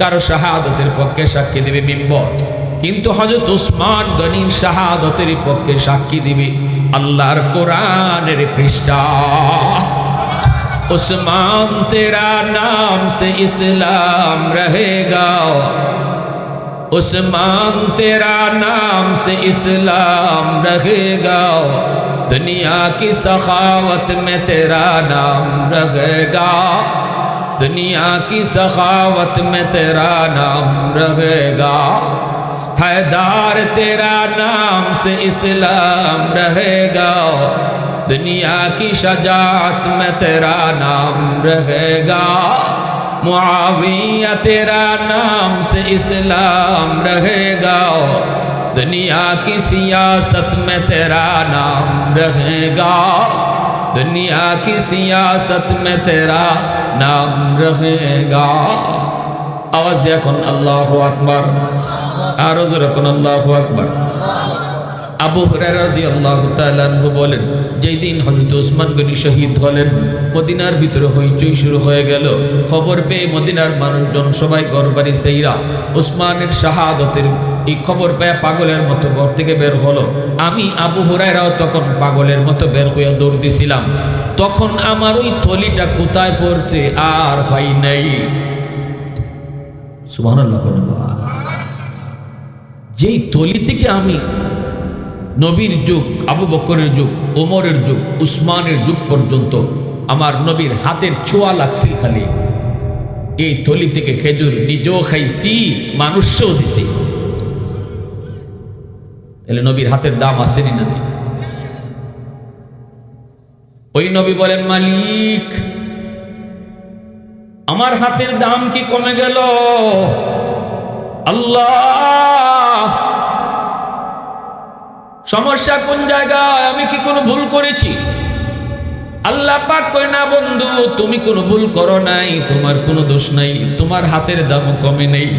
কারো শাহাদতের পক্ষে সাক্ষী দিবে মিম্বর কিন্তু হজরত উসমান গনির শাহাদতের পক্ষে সাক্ষী দিবে আল্লাহর কোরআনের পৃষ্ঠা उस्मान तेरा नाम से इस्लाम रहेगा उस्मान तेरा नाम से इस्लाम रहेगा दुनिया की सखावत में तेरा नाम रहेगा दुनिया की सखावत में तेरा नाम रहेगा। हैदार, तेरा नाम से इस्लाम रहेगा। दुनिया की शजात में तेरा नाम रहेगा। मुआविया, तेरा नाम से इस्लाम रहेगा। दुनिया की सियासत में तेरा नाम रहेगा। दुनिया की सियासत में तेरा नाम रहेगा आवाज देखो अल्लाह अकबर आरोज रखो अल्लाह अकबर আবু তাআলা বলেন, যেই দিন হযরত ওসমান গনি শহীদ হলেন, মদিনার ভিতরে হইচই শুরু হয়ে গেল। খবর পেয়ে মদিনার মানুষজন সবাই ঘরবাড়ি সেইরা ওসমানের শাহাদতের এই খবর পেয়ে পাগলের মতো ঘর থেকে বের হলো। আমি আবু হুরায়রাও তখন পাগলের মতো বের হয়ে দৌড় দিছিলাম। তখন আমার ওই থলিটা কোথায় পড়ছে আর হয় নাই। যেই তলি থেকে আমি নবীর যুগ, আবু বকরের যুগ, ওমরের যুগ, উসমানের যুগ পর্যন্ত আমার নবীর হাতের ছোঁয়া লাগছিল খালি। এই থলি থেকে খেজুর নিজেও খাইছি, মানুষও দিছি। এলে নবীর হাতের দাম আসেনি না ওই নবী বলেন, মালিক, আমার হাতের দাম কি কমে গেল? আল্লাহ! সমস্যা কোন জায়গায়? আমি কি কোনো ভুল করেছি? আল্লাহ পাক কই না বন্ধু, তুমি কোনো ভুল করো নাই, তোমার কোনো দোষ নাই, তোমার হাতের দাম কমে নেই।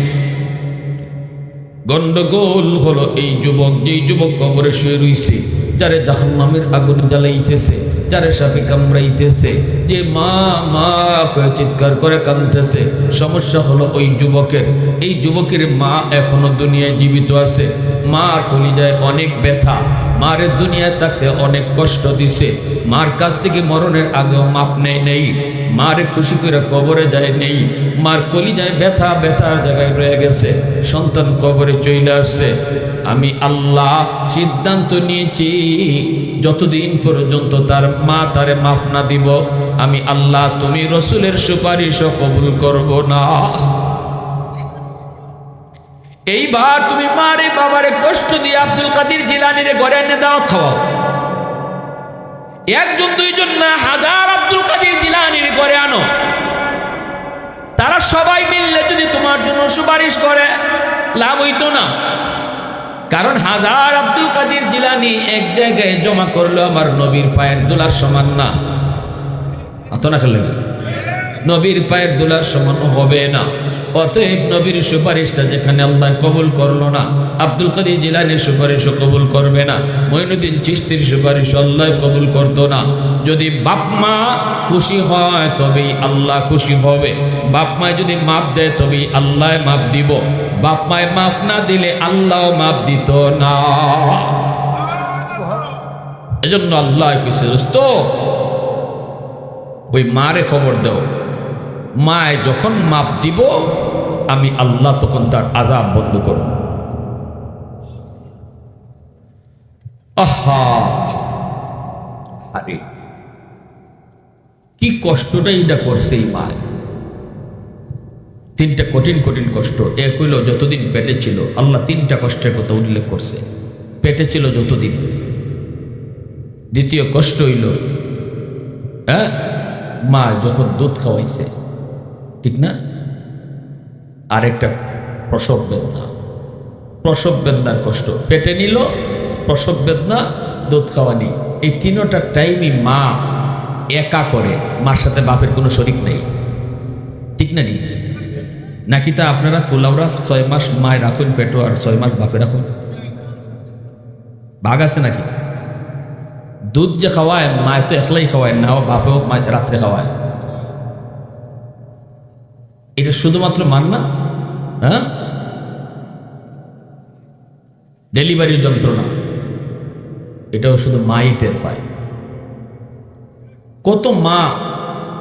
গন্ডগোল হলো এই যুবক, যেই যুবক কবরে শুয়ে রইছে, যারে জাহান্নামের আগুন জ্বালাইতেছে। যারে সাপে কামড়াইতেছে, যে মা মা করে চিৎকার করে কাঁদতেছে। সমস্যা হলো ওই যুবকের। এই যুবকের মা এখনও দুনিয়ায় জীবিত আছে। মার কলিজায় অনেক ব্যথা। মারের দুনিয়ায় থাকতে অনেক কষ্ট দিছে। মার কাছ থেকে মরণের আগেও মাপ নেই নেই। মারে খুশি করে কবরে যায় নেই। মার কলিজায় ব্যথা, ব্যথার জায়গায় রয়ে গেছে। সন্তান কবরে চলে আসছে। আমি আল্লাহ সিদ্ধান্ত নিয়েছি যতদিন পর্যন্ত তার মা তারে মাফ না দিব, আমি আল্লাহ তুমি রসুলের সুপারিশও কবুল করব না। এইবার তুমি মারে বাবারে কষ্ট দিয়ে আব্দুল কাদির জিলানিরে ঘরে এনে দাও, খাওয়াও। একজন, দুইজন না, হাজার আব্দুল কাদির জিলানির ঘরে আনো। তারা সবাই মিললে যদি তোমার জন্য সুপারিশ করে, লাভ হইতো না। কারণ হাজার আব্দুল কাদির জিলানি এক জায়গায় জমা করল আমার নবীর পায়ের দোলার সমান না। অত না খেলে? নবীর পায়ের দোলার সমান হবে না। অতএব নবীর সুপারিশটা যেখানে আল্লাহ কবুল করল না, আব্দুল কাদির জিলানির সুপারিশও কবুল করবে না মঈনুদ্দিন চিস্তির সুপারিশ আল্লাহ কবুল করতো না। যদি বাপ মা খুশি হয় তবেই আল্লাহ খুশি হবে, বাপ মায় যদি মাপ দেয় তবেই আল্লাহ মাপ দিব, বাপ মায় মাফ না দিলে আল্লাহ মাপ দিত না। এজন্য আল্লাহ কইছে দোস্ত ওই মারে খবর দাও, মায় যখন মাপ দিব আমি আল্লাহ তখন তার আজাব বন্ধ করব। আহা! কি কষ্টটা এটা করছে এই মায় তিনটা কঠিন কঠিন কষ্ট। এক হইল যতদিন পেটে ছিল, আল্লাহ তিনটা কষ্টের কথা উল্লেখ করছে। পেটে ছিল যতদিন। দ্বিতীয় কষ্ট হইল হ্যাঁ? মা যখন দুধ খাওয়াইছে, ঠিক না? আরেকটা প্রসব বেদনা। প্রসব বেদনার কষ্ট। পেটে নিল, প্রসব বেদনা, দুধ খাওয়ানি। এই তিনোটা টাইমই মা একা করে। মার সাথে বাপের কোনো শরিক নেই। ঠিক না নি? নাকি তা আপনারা কুলাউরা ছয় মাস মায় রাখুন পেটো আর ছয় মাস বাপে রাখুন? ভাগ আছে নাকি? দুধ যে খাওয়ায়, মায় তো একলাই খাওয়ায় না, বাপেও রাত্রে খাওয়ায়। এটা শুধুমাত্র মান না হ্যাঁ? ডেলিভারির যন্ত্রণা। এটাও শুধু মাই টের পায় কত মা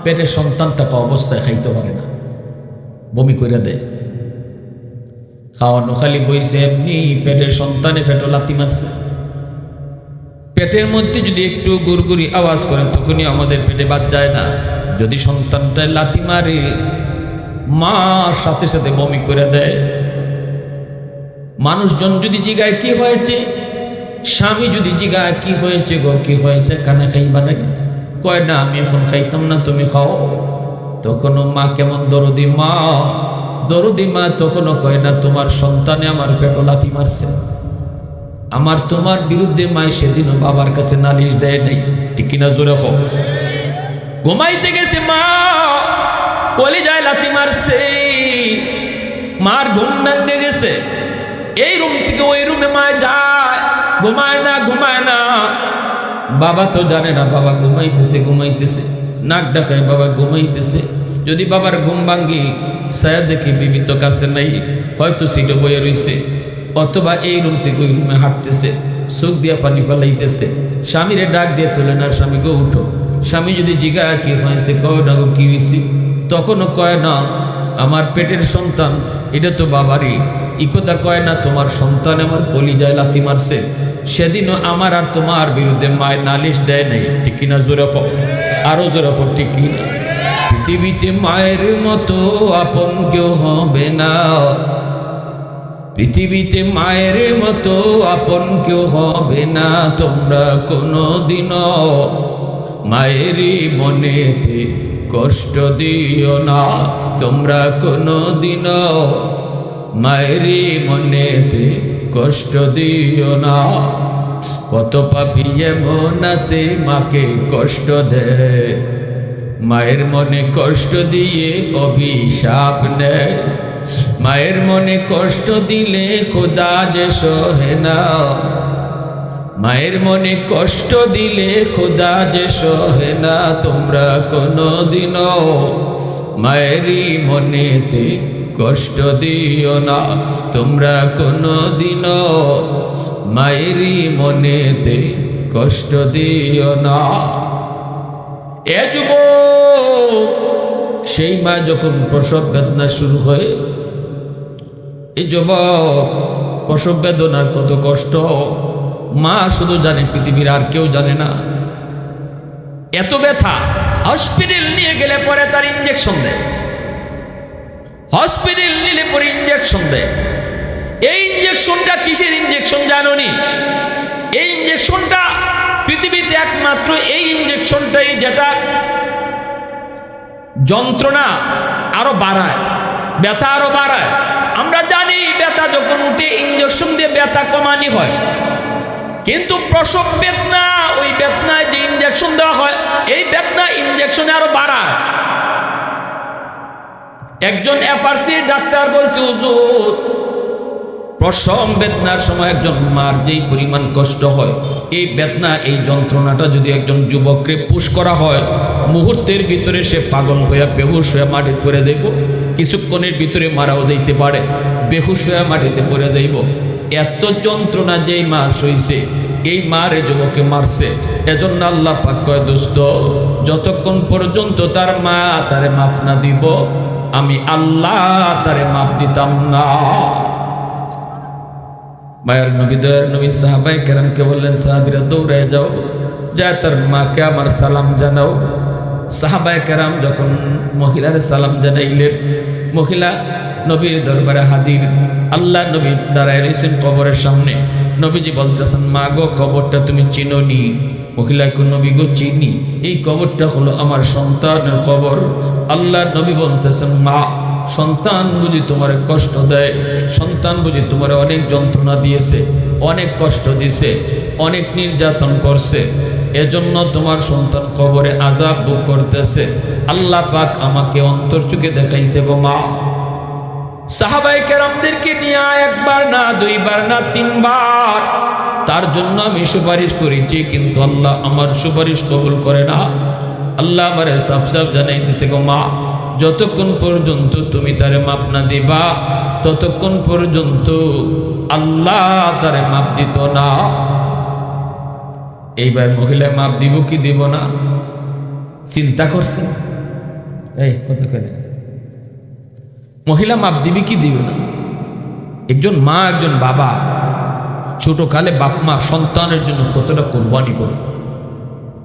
পেটে সন্তান থাকা অবস্থায় খাইতে পারে না। বমি করে দেয়। খাওয়ানো খালি বইছে, এমনি পেটের সন্তানে পেটও লাতি মারছে। পেটের মধ্যে যদি একটু গুড়গুড়ি আওয়াজ করে, তখনই আমাদের পেটে বাদ যায় না। যদি সন্তানটা লাতি মারে মা সাথে সাথে বমি করে দেয়। মানুষজন যদি জিগায়, কি হয়েছে? স্বামী যদি জিগায়, কি হয়েছে গো? কি হয়েছে? কানে খাইবা নাকি কয়, না, আমি এখন খাইতাম না, তুমি খাও। তখনও মা কেমন দরদি? মা দরদি মা তখনও কয়, না, তোমার সন্তানে আমার পেটো লাথি মারছে। আমার তোমার বিরুদ্ধে মায় সেদিনও বাবার কাছে নালিশ দেয় নাই। ঠিক কিনা জোরে হোক ঘুমাইতে গেছে মা। কলি যায় লাথি মারছে। মার ঘুম ভেঙে গেছে। এই রুম থেকে ওই রুমে মায় যায়। ঘুমায় না ঘুমায় না। বাবা তো জানে না, বাবা ঘুমাইতেছে ঘুমাইতেছে। নাক ডাকায় বাবা ঘুমাইতেছে। যদি বাবার ঘুম ভাঙ্গি সায়া দেখি বিবি তো কাছে নাই, হয়তো সিটে বয়ে রইছে। অথবা এই রুম থেকে ওই রুমে হাঁটতেছে, চোখ দিয়া পানি ফেলাইতেছে। স্বামীরে ডাক দিয়ে তোলে না, স্বামী গো উঠো। স্বামী যদি জিগা কি হয়েছে না গো কি হয়েছে? তখনও কয় না, আমার পেটের সন্তান, এটা তো বাবারই। ইকতা কয় না, তোমার সন্তান আমার কলিজায় লাথি মারছে। সেদিনও আমার আর তোমার বিরুদ্ধে মায়ের নালিশ দেয় নাই। ঠিক কিনা জোরে কো আরও জোরে ঠিক কিনা? পৃথিবীতে মায়ের মতো আপন কেউ হবে না। পৃথিবীতে মায়ের মতো আপন কেউ হবে না। তোমরা কোনো দিনও মায়েরই মনেতে কষ্ট দিও না, তোমরা কোনো দিনও মায়েরই মনেতে কষ্ট দিও না। কত পাপি এমন আছে, মাকে কষ্ট দেয় মায়ের মনে কষ্ট দিয়ে অভিশাপ নেয় মায়ের মনে কষ্ট দিলে খোদা যে সহে না। মায়ের মনে কষ্ট দিলে খোদা যে সহে না তোমরা কোনো দিনও মায়েরই মনেতে কষ্ট দিও না তোমরা কোনো দিনও মায়েরই মনেতে কষ্ট দিও না। এ যুব সেই মা যখন প্রসব বেদনা শুরু হয় এই যুবক, প্রসব বেদনার কত কষ্ট। মা শুধু জানে, পৃথিবীর আর কেউ জানে না। এত ব্যথা, হসপিটাল নিয়ে গেলে পরে তার ইঞ্জেকশন দেয়। হসপিটাল নিলে পরে ইঞ্জেকশন দেয়। এই ইঞ্জেকশনটা কিসের ইঞ্জেকশন জানোনি এই ইঞ্জেকশনটা পৃথিবীতে একমাত্র এই ইঞ্জেকশনটাই যেটা যন্ত্রণা আরও বাড়ায়, ব্যথা আরও বাড়ায়। আমরা জানি ব্যথা যখন উঠে ইঞ্জেকশন দিয়ে ব্যথা কমানি হয়। কিন্তু প্রসব বেদনা, ওই বেদনায় যে ইঞ্জেকশন দেওয়া হয়, এই বেদনা ইঞ্জেকশনে আরও বাড়ায়। একজন এফআরসি ডাক্তার বলছে, হুজুর, প্রসব বেদনার সময় একজন মার যেই পরিমাণ কষ্ট হয়, এই বেদনা, এই যন্ত্রণাটা যদি একজন যুবককে পুশ করা হয়, মুহূর্তের ভিতরে সে পাগল হইয়া বেহুশ হয়ে মাটিতে পড়ে যাইব, কিছুক্ষণের ভিতরে মারাও যাইতে পারে, বেহুশ হয়ে মাটিতে পড়ে যাইব। এত যন্ত্রণা যেই মা সইছে এই মারে যুবকে মারছে। এজন্য আল্লাহ পাক কয়, দোস্ত, যতক্ষণ পর্যন্ত তার মা তারে মাফ না দিব, আমি আল্লাহ তারে মাফ দিতাম না। মায়ের নবী, দয়ার নবী সাহাবাই কেরামকে বললেন, সাহাবিরা দৌড়ে যাও যা তার মাকে আমার সালাম জানাও। সাহাবাই কেরাম যখন মহিলার সালাম জানাইলেন, মহিলা নবীর দরবারে হাদির আল্লাহ নবী দাঁড়ায় রয়েছেন কবরের সামনে। নবীজি বলতেছেন, মা গো, কবরটা তুমি চিনোনি। মহিলাকে নবী গো চিনি। এই কবরটা হলো আমার সন্তানের কবর। আল্লাহ নবী বলতেছেন, মা, সন্তান বুঝি তোমার কষ্ট দেয়। সন্তান বুঝি তোমার অনেক যন্ত্রণা দিয়েছে, অনেক কষ্ট দিছে, অনেক নির্যাতন করছে। এজন্য তোমার সন্তান কবরে আজাব বুক করতেছে। আল্লাহ পাক আমাকে অন্তর চোখে দেখাইছে গো মা। সাহাবাই কেরামদেরকে নিয়ে একবার না, দুইবার না, তিনবার। তার জন্য আমি সুপারিশ করেছি, কিন্তু আল্লাহ আমার সুপারিশ কবুল করে না। আল্লাহ আমারে সাফ সাফ জানাইতেছে, গো মা, যতক্ষণ পর্যন্ত তুমি তারে মাপ না দিবা, ততক্ষণ পর্যন্ত আল্লাহ তারে মাপ দিত না। এইবার মহিলায় মাপ দিব কি দিব না? চিন্তা করছি। এই, কত করে? মহিলা মাপ দিবি কি দিবে না? একজন মা, একজন বাবা ছোট কালে বাপ মা সন্তানের জন্য কতটা কোরবানি করে?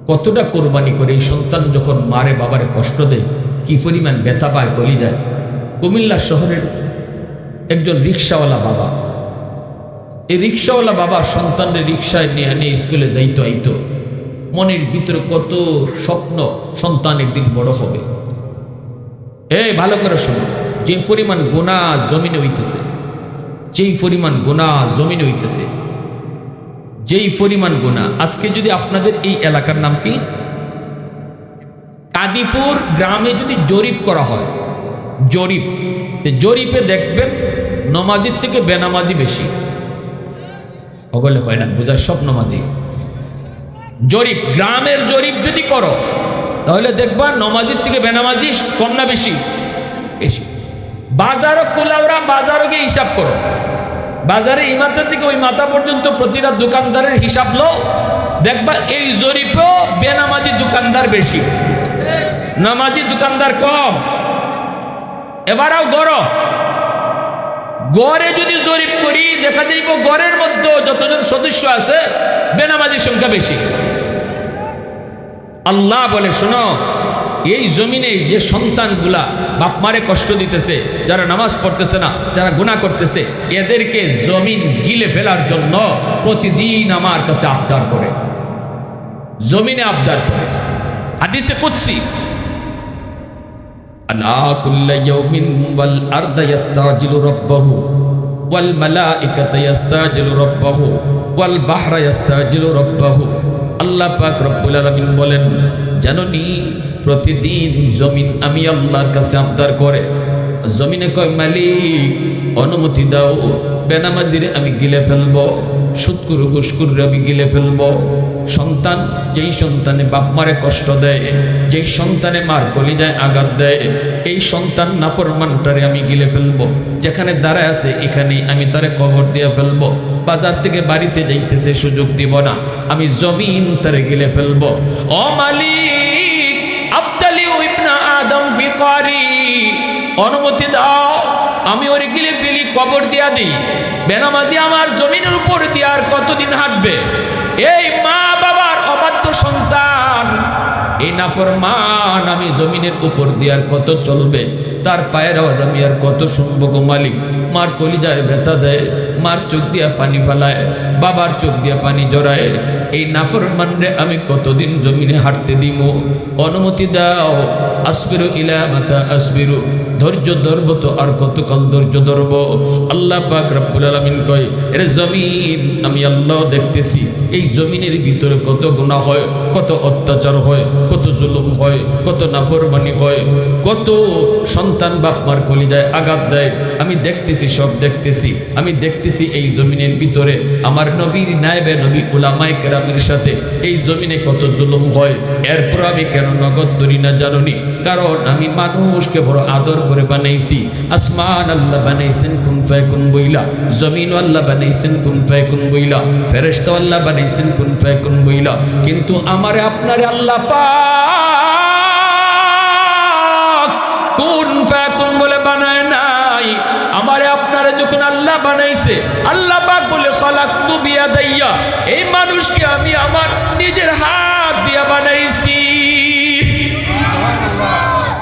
কতটা কোরবানি করে? এই সন্তান যখন মারে, বাবারে কষ্ট দেয়, কি পরিমাণ ব্যথা পায়, গলি যায়। কুমিল্লা শহরের একজন রিক্সাওয়ালা বাবা। এই রিক্সাওয়ালা বাবা সন্তানের রিক্সায় নিয়ে নিয়ে স্কুলে যাইতো, আইতো। মনের ভিতরে কত স্বপ্ন সন্তান একদিন বড় হবে। এই, ভালো করে শোনো। যে পরিমাণ গোনা জমিনে হইতেছে, যেই পরিমাণ গোনা জমিনে হইতেছে, যেই পরিমাণ গোনা আজকে যদি আপনাদের এই এলাকার নাম কি? কাদিপুর গ্রামে যদি জরিপ করা হয়, জরিপ জরিপে দেখবেন নমাজির থেকে বেনামাজি বেশি। অগলে হয় না বোঝায় সব নমাজি। জরিপ, গ্রামের জরিপ যদি করো, তাহলে দেখবা নমাজির থেকে বেনামাজি কম না বেশি? বেশি। বাজারও কুলাওরা বাজারও গিয়ে হিসাব করো। বাজারে এই মাথা থেকে ওই মাথা পর্যন্ত প্রতিটা দোকানদারের হিসাব লো দেখবা এই জরিপেও বেনামাজি দোকানদার বেশি। নামাজি দোকানদার কম। এবারও গড়। গড়ে যদি জরিপ করি, দেখা যাইব গড়ের মধ্যে যতজন সদস্য আছে, বেনামাজির সংখ্যা বেশি। আল্লাহ বলে, শোনো এই জমিনে যে সন্তানগুলা বাপ মারে কষ্ট দিতেছে, যারা নামাজ পড়তেছে না, যারা গুণা করতেছে, এদেরকে জমিন গিলে ফেলার জন্য প্রতিদিন আমার কাছে আবদার করে। জমিনে আবদার করে। হাদিসে কুৎসি আলা কুল্লা আল্লাহ বলেন, জাননি প্রতিদিন জমিন আমি আল্লাহর কাছে আবদার করে। জমিনে কয়, মালিক, অনুমতি দাও, বেনামাজিরে আমি গিলে ফেলব সুৎকুরু ঘুসকুরে আমি গিলে ফেলব। সন্তান, যেই সন্তানে বাপ মারে কষ্ট দেয়, যেই সন্তানে মার কলিজায় আঘাত দেয়, এই সন্তান নাফরমানটারে আমি গিলে ফেলব। যেখানে দাঁড়ায় আছে, এখানেই আমি তারে কবর দিয়ে ফেলব। বাজার থেকে বাড়িতে যাইতেছে, সুযোগ দিব না। আমি জমিন তারে গিলে ফেলব। ও মালিক আবদালি ইবনা ফিকারি অনুমতি দাও, আমি ওর গিলে ফেলি কবর দিয়া দিই। বেনামাজি আমার জমিনের উপর দিয়ে কতদিন হাঁটবে? এই মা বাবার অবাধ্য সন্তান, এই নাফরমান আমি জমিনের উপর দিয়ে কত চলবে? তার পায়ের আওয়াজ আমি আর কত শুনব গো মালিক? মার কলিজায় ব্যথা দেয়, মার চোখ দিয়া পানি ফেলায়, বাবার চোখ দিয়া পানি জড়ায়। এই নাফরমান রে আমি কতদিন জমিনে হাঁটতে দিব অনুমতি দাও, আসবিরু ইলা মাতা আসবিরু। ধৈর্য ধরবো তো আর কতকাল ধৈর্য ধরব? আল্লাহ পাক রব্বুল আলামিন কয়, এর জমিন, আমি আল্লাহ দেখতেছি। এই জমিনের ভিতরে কত গুনাহ হয়, কত অত্যাচার হয়, কত জুলুম হয়, কত নাফরমানি হয়, কত সন্তান বাপ মার কলিজায় আঘাত দেয়। আমি দেখতেছি, সব দেখতেছি। আমি দেখতেছি এই জমিনের ভিতরে আমার নবীর নায়েবে নবী উলামায়ে কেরামের সাথে এই জমিনে কত জুলুম হয়। এরপর আমি কেন নগদ ধরি না জাননি? কারণ আমি মানুষকে বড় আদর করে বানাইছি। আসমান আল্লাহ বানাইছেন, কুন ফায়াকুন বইলা। জমিন আল্লাহ বানাইছেন, কুন ফায়াকুন বইলা। ফেরেশতা আল্লাহ বানাইছেন, কুন ফায়াকুন বইলা। কিন্তু আমারে আপনারে আল্লাহ পাক আল্লাহ বানাইছে। আল্লাহ পাক বলে, খলাকতু বিয়াদাইয়া, এই মানুষকে আমি আমার নিজের হাত দিয়া বানাইছি।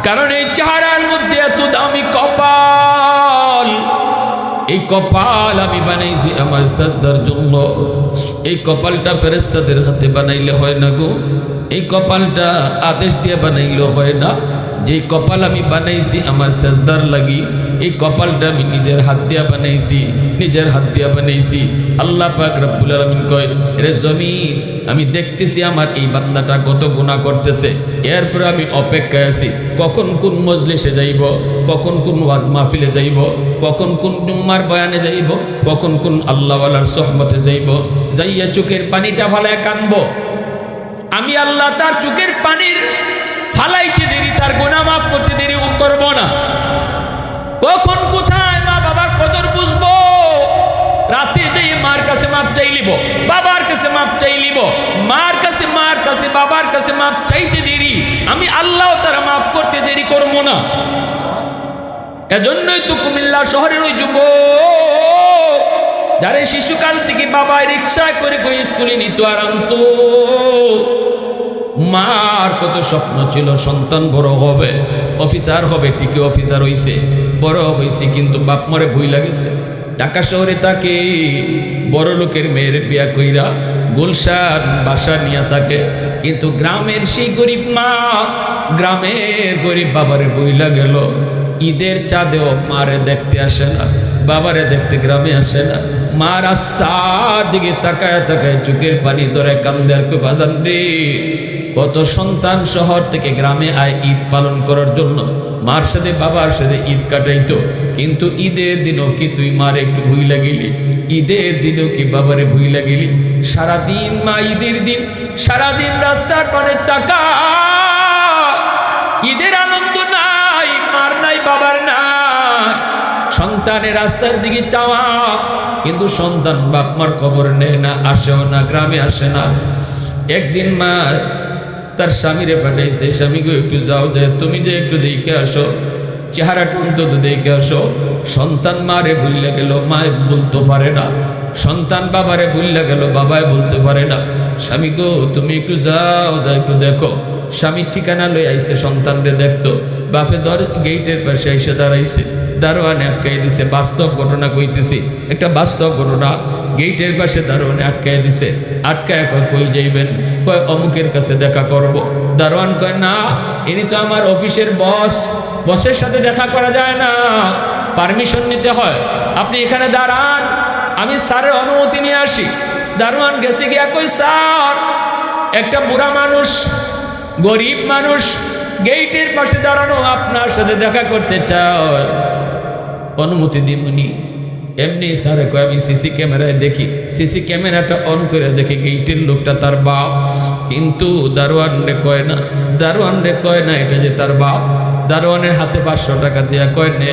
কারণ এই চেহারার মধ্যে এত দামি কপাল। এই কপাল আমি বানাইছি আমার সাজদার জন্য। এই কপালটা ফেরেস্তাদের হাতে বানাইলে হয় না গো। এই কপালটা আদেশ দিয়ে বানাইলে হয় না। যে কপাল আমি বানাইছি, আমার সাজদার লাগি, এই কপালটা আমি নিজের হাত দিয়া বানাইছি, নিজের হাত দিয়া বানাইছি। আল্লাহ পাক রব্বুল আলামিন কয় রে জমিন, আমি দেখতেছি আমার এই বান্দাটা কত গুনাহ করতেছে। এরপরে আমি অপেক্ষায় আছি, কখন কোন মজলিসে যাইব, কখন কোন ওয়াজ মাহফিলে যাইব, কখন কোন জুম্মার বয়ানে যাইব, কখন কোন আল্লাহওয়ালার সহমতে যাইব। যাইয়া চোখের পানিটা ফালায় কানবো। আমি আল্লাহ তার চোখের পানির ফালাইতে দেরি, তার গোনা মাফ করতে দেরি করব না। কখন কোথায় মা বাবার কদর বুঝব? রাতে যেয়ে মার কাছে মাপ চাই লিব বাবার কাছে মাপ চাই লিব মার কাছে মার কাছে, বাবার কাছে মাপ চাইতে দেরি, আমি আল্লাহ তারা মাফ করতে দেরি করব না। এজন্যই তো কুমিল্লা শহরের ওই যুব যারা শিশুকাল থেকে বাবা রিক্সায় করে করে স্কুলে নিত আর আনত। মার কত স্বপ্ন ছিল, সন্তান বড় হবে, অফিসার হবে, ঠিকই অফিসার হইছে, বড় হইছে, কিন্তু বাপ মরে ভুই লাগেছে। ঢাকা শহরে তাকে বড় লোকের মেয়ের বিয়া কইরা গুলশান বাসা নিয়ে থাকে, কিন্তু গ্রামের সেই গরিব মা, গ্রামের গরিব বাবারে বইলা গেল ঈদের চাঁদেও মারে দেখতে আসে না, বাবারে দেখতে গ্রামে আসে না। মা রাস্তার দিকে তাকায় তাকায় চোখের পানি ধরে কান্দে আর কই বাদান রে। কত সন্তান শহর থেকে গ্রামে আয় ঈদ পালন করার জন্য। মার সাথে বাবার সাথে ঈদ কাটাইতো। কিন্তু ঈদের দিনও কি তুই মার একটু ভুই লাগিলি ঈদের দিনও কি বাবারে ভুই লাগিলি সারাদিন মা ঈদের দিন, সারাদিন রাস্তার পানে তাকা। ঈদের আনন্দ নাই, মার নাই, বাবার নাই। সন্তানের রাস্তার দিকে চাওয়া। কিন্তু সন্তান বাপ মার খবর নেয় না, আসেও না, গ্রামে আসে না। একদিন মা তার স্বামীরে পাঠাইছে স্বামীকে একটু যাও যে তুমি যে একটু দেখে আসো চেহারাটা অন্তত দেখে আসো। সন্তান মারে ভুললে গেল, মায় বলতে পারে না। সন্তান বাবারে ভুললে গেল বাবায় বলতে পারে না। স্বামী গো তুমি একটু যাও যা একটু দেখো। স্বামীর ঠিকানা লই আইছে, সন্তানরে দেখতো। বাপে দর গেটের পাশে এসে দাঁড়াইছে। দারোয়ানে আটকাই দিছে। বাস্তব ঘটনা কইতেছি। একটা বাস্তব ঘটনা। গেটের পাশে দারোয়ানে আটকাই দিছে। আটকায় কয়, কই যাইবেন? কয়, অমুকের কাছে দেখা করব। দারোয়ান কয়, না, ইনি তো আমার অফিসের বস। বসের সাথে দেখা করা যায় না। পারমিশন নিতে হয়। আপনি এখানে দাঁড়ান। আমি স্যারের অনুমতি নিয়ে আসি। দারোয়ান গেছে গিয়া কই স্যার, একটা বুড়া মানুষ, গরিব মানুষ গেইটের পাশে দাঁড়ানো আপনার সাথে দেখা করতে চায়। অনুমতি দিমুনি। এমনি স্যারে কয়, আমি সিসি ক্যামেরায় দেখি। সিসি ক্যামেরাটা অন করে দেখি গেইটের লোকটা তার বাপ। কিন্তু দারোয়ান রে কয় না দারোয়ান রে কয় না এটা যে তার বাপ। দারোয়ানের হাতে পাঁচশো টাকা দিয়া কয়, নে,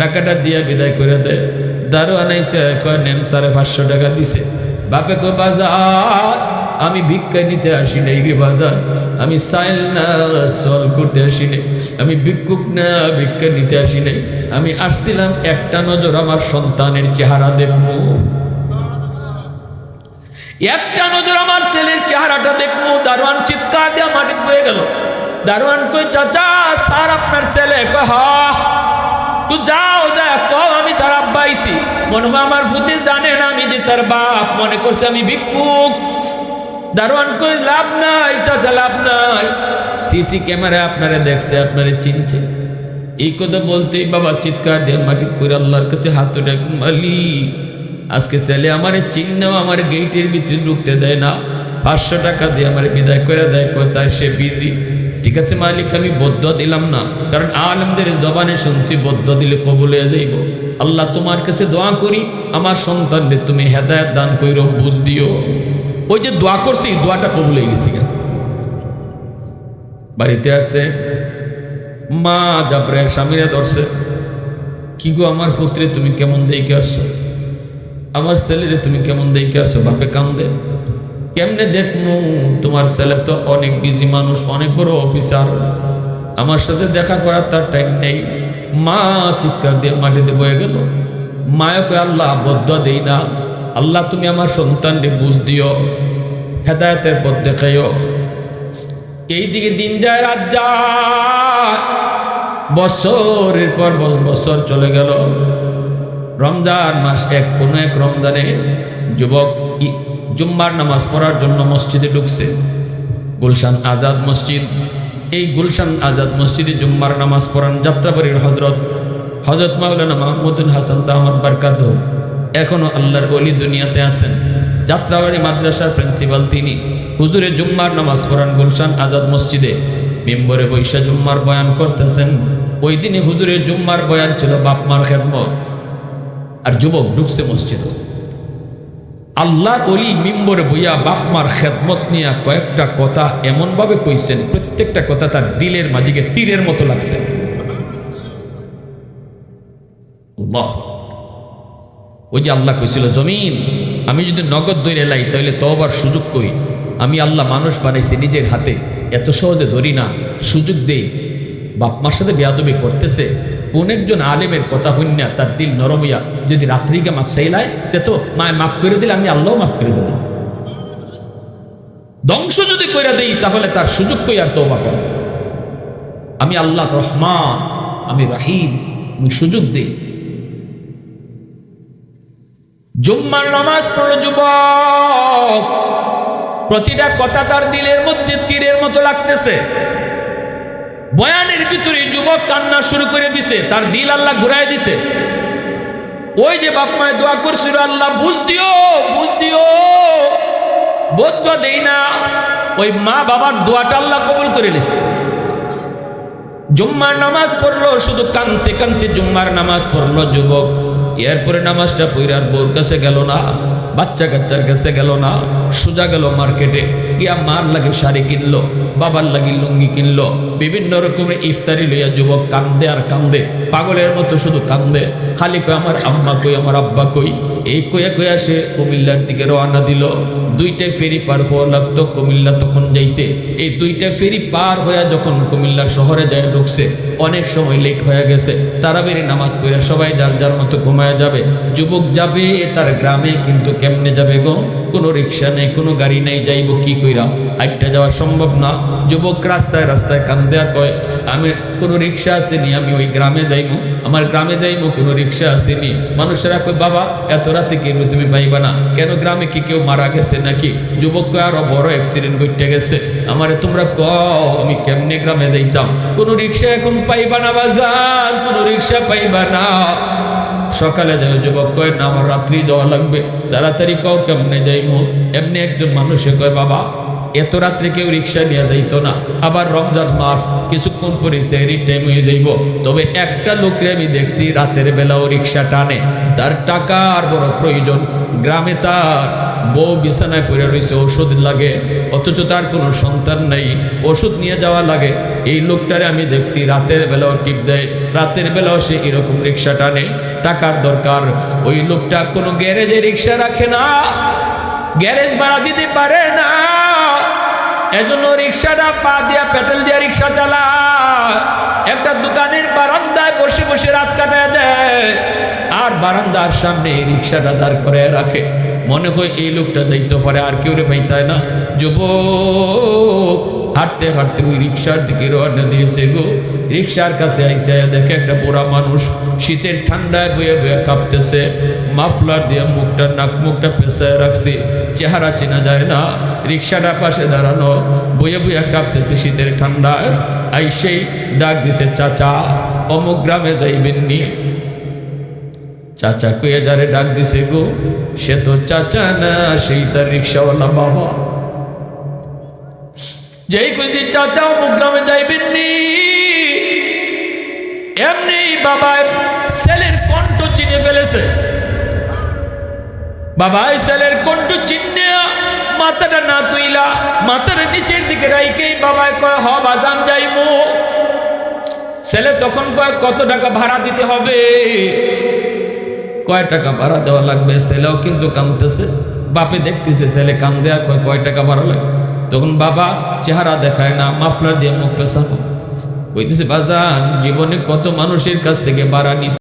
টাকাটা দিয়া বিদায় করে দে। দারোয়ান আইসে কয় নেন স্যারে পাঁচশো টাকা দিছে। বাপে কয় বাজার, আমি ভিক্ষা নিতে আসি নাই রে বাজার। আমি সাইল না সল করতে আসি নাই। আমি ভিক্ষুক না, ভিক্ষা নিতে আসি নাই। আমি আসছিলাম, একটা নজর আমার সন্তানের চেহারা দেখব। একটা নজর আমার ছেলের চেহারাটা দেখব। দারোয়ান চিৎকার দিয়ে মাটি বয়ে গেল। দারোয়ান কই, চাচা, স্যার, আপনার ছেলে কয় তুই যাও, দেখ কও আমি তার আব্বা আইছি। মনে হয় আমার ভূতে জানে না আমি যে তার বাপ। মনে করছে আমি ভিক্ষুক। দারোয়ান কই, লাভ নাই, চাচা, লাভ নাই। সিসি ক্যামেরায় আপনারা দেখছে, আপনারা চিনছে। এই কথা বলতেই বাবা চিৎকার দিয়ে মাটি পুরে আল্লাহর কাছে হাত ডাক মালিক, আজকে ছেলে আমার চিহ্নও আমার গেটের ভিতরে ঢুকতে দেয় না। পাঁচশো টাকা দিয়ে আমার বিদায় করে দেয় কোথায় সে বিজি ঠিক আছে, মালিক, আমি বদ্ধ দিলাম না, কারণ আলমদের জবানে শুনছি বদ্ধ দিলে কবুল যাইব। আল্লাহ তোমার কাছে দোয়া করি, আমার সন্তানদের তুমি হেদায়ত দান কইরো, বুঝ দিও। ওই যে দোয়া করছি, দোয়াটা কবুল হয়ে গেছি বাড়িতে আসছে, মা জাপরে স্বামীরা ধরছে, কি গো আমার পুত্রে, তুমি কেমন দেখে আসছো? আমার ছেলেরে তুমি কেমন দেখে আসছো? বাপে কান্দে। কেমনে দেখনু তোমার ছেলে তো অনেক বিজি মানুষ, অনেক বড় অফিসার আমার সাথে দেখা করার তার টাইম নেই। মা চিৎকার দিয়ে মাটিতে বয়ে গেল। মায়াকে আল্লাহ বদ্ধ দেই না। আল্লাহ, তুমি আমার সন্তানকে বুঝ দিও, হেদায়তের পথ দেখাইও। এইদিকে দিন যায়, রাত বছরের পর বছর চলে গেল। রমজান মাস এক, কোনো এক রমজানে যুবক জুম্মার নামাজ পড়ার জন্য মসজিদে ঢুকছে। গুলশান আজাদ মসজিদ। এই গুলশান আজাদ মসজিদে জুম্মার নামাজ পড়ান যাত্রাবাড়ির হজরত হজরত মাওলানা মাহমুদুল হাসান তাহমদ বারকাত এখনও আল্লাহর অলি দুনিয়াতে আছেন। যাত্রাবাড়ি মাদ্রাসার প্রিন্সিপাল তিনি। হুজুরে জুম্মার নামাজ পড়ান গুলশান আজাদ মসজিদে। মেম্বরে বৈশা জুম্মার বয়ান করতেছেন। ওই দিনে হুজুরের জুম্মার বয়ান ছিল বাপমার খেদমত। আর যুবক ঢুকছে মসজিদে। আল্লাহর অলি মিম্বরে বইয়া বাপমার খেদমত নিয়ে কয়েকটা কথা এমনভাবে কইছেন, প্রত্যেকটা কথা তার দিলের মাঝিকে তীরের মতো লাগছে। আল্লাহ। ওই যে আল্লাহ কইছিল, জমিন, আমি যদি নগদ দৈরে লাই তাহলে তবার সুযোগ কই? আমি আল্লাহ মানুষ বানাইছি নিজের হাতে, এত সহজে ধরি না, সুযোগ দেই। বাপ মার সাথে বেয়াদবি করতেছে কোন একজন আলেমের কথা হইনা তার দিল নরম হইয়া, যদি রাত্রিকে মাপ চাইলায় তে তো মায় মাফ করে দিলে আমি আল্লাহ মাফ করে দেবো। ধ্বংস যদি কইরা দেই, তাহলে তার সুযোগ কই আর তৌবা কর? আমি আল্লাহ রহমান, আমি রাহিম, আমি সুযোগ দেই। জুম্মার নামাজ পড়ল যুবক। প্রতিটা কথা তার দিলের মধ্যে তীরের মতো লাগতেছে। বয়ানের ভিতরে যুবক কান্না শুরু করে দিছে, তার দিল আল্লাহ ঘুরাই দিছে। ওই যে বাপ মায় দোয়া করছিল, আল্লাহ বুঝ দিও বুঝ দিও। বোধ দেই না, ওই মা বাবার দোয়াটা আল্লাহ কবুল করে নিছে। জুম্মার নামাজ পড়ল, শুধু কানতে কানতে জুম্মার নামাজ পড়ল, যুবক। এরপরে নামাজটা পইরার বোর কাছে গেল না, বাচ্চা কাচ্চার কাছে গেল না, সোজা গেল মার্কেটে। গিয়া মার লাগে শাড়ি কিনলো, বাবার লাগে লুঙ্গি কিনলো, বিভিন্ন রকমের ইফতারি লইয়া যুবক কান্দে আর কান্দে, পাগলের মতো শুধু কান্দে। খালি কই আমার আম্মা কই, আমার আব্বা কই? এই কইয়া কইয়া সে কুমিল্লার দিকে রওনা দিল। দুইটা ফেরি পার হওয়া লাগতো কুমিল্লা তখন যাইতে। এই দুইটা ফেরি পার হইয়া যখন কুমিল্লা শহরে যায় ঢুকছে, অনেক সময় লেট হয়ে গেছে। তারাবেরি নামাজ পড়ে সবাই যার যার মতো ঘুমায় যাবে। যুবক যাবে, তার গ্রামে কিন্তু কেমনে যাবে গো? কোনো রিক্সা নেই, কোনো গাড়ি নেই, যাইব কি কইরা? হাইটটা যাওয়া সম্ভব না। যুবক রাস্তায় রাস্তায় কান্দে আর কয়, আমি কোনো রিক্সা আসেনি, আমি ওই গ্রামে যাইবো। আমার গ্রামে যাইবো, কোনো রিক্সা আসেনি। মানুষেরা কয়, বাবা, এত রাতে কেন তুমি পাইবা না? কেন গ্রামে কি কেউ মারা গেছে নাকি? যুবক কয়, আরও বড় অ্যাক্সিডেন্ট ঘটে গেছে। আমারে তোমরা ক আমি কেমনে গ্রামে যাইতাম? কোনো রিক্সা এখন পাইবা না বাজার, কোনো রিক্সা পাইবা না। সকালে যাই যুবক কয় না আমার রাত্রি যাওয়া লাগবে। তাড়াতাড়ি কও কেমনে যাইমু এমনি একজন মানুষে কয়, বাবা, এত রাত্রে কেউ রিক্সা নিয়ে যাইতো না। আবার রমজান মাস, কিছুক্ষণ পরে সেহরি টাইম হয়ে যাইব। তবে একটা লোকরে আমি দেখছি, রাতের বেলাও রিক্সা টানে। তার টাকার বড় প্রয়োজন। গ্রামে তার বউ বিছানায় পড়ে রয়েছে, ওষুধ লাগে। অথচ তার কোনো সন্তান নেই, ওষুধ নিয়ে যাওয়া লাগে। এই লোকটারে আমি দেখছি, রাতের বেলাও টিপ দেয়। রাতের বেলাও সে এরকম রিক্সা টানে। টাকার দরকার। ওই লোকটা কোনো গ্যারেজে রিক্সা রাখে না, গ্যারেজ ভাড়া দিতে পারে না। এজন্য রিক্সাটা পা দিয়া পেট্রোল দিয়া রিক্সা চালা একটা দোকানের বারান্দায় বসে বসে রাত কাটায় দেয়। আর বারান্দার সামনে রিক্সাটা দাঁড় করে রাখে। মনে হয় এই লোকটা যাইতে পারে, আর কেউ রে পাইতায় না। যুবক হাঁটতে হাঁটতে ওই রিক্সার দিকে রওনা দিয়েছে গো। রিক্সার কাছে আইসে দেখে একটা বুড়া মানুষ শীতের ঠান্ডায় বয়ে বয়ে কাঁপতেছে। মাফলার দিয়ে মুখটা, নাক মুখটা পেঁচায় রাখছে। চেহারা চেনা যায় না। রিক্সাটা পাশে দাঁড়ানো, বয়ে বয়ে কাঁপতেছে শীতের ঠান্ডায়। আইসেই ডাক দিছে, চাচা, অমুক গ্রামে যাইবেননি চাচা কুয়ে যারে ডাক দিছে গো, সে তো চাচা না, সেই তার রিক্সাওয়ালা বাবা। যেই খুশি চাচা অমুক গ্রামে যাইবেননি এমনি বাবা ছেলের কণ্ঠ চিনে ফেলেছে। বাবা ছেলের কণ্ঠ চিনে মাথাটা না তুইলা মাথাটা নিচের দিকে রাইকেই বাবায় কয়, হ, বাজান যাইমু। ছেলে তখন কয়, কত টাকা ভাড়া দিতে হবে? কয় টাকা ভাড়া দেওয়া লাগবে? ছেলেও কিন্তু কামতেছে বাপে দেখতেছে, ছেলে কাম দেয়া কয় কয় টাকা ভাড়া লাগবে? তখন বাবা চেহারা দেখায় না, মাফলার দিয়ে মুখ পেছানো কইতেছে, বাজান, জীবনে কত মানুষের কাছ থেকে বাড়া নিস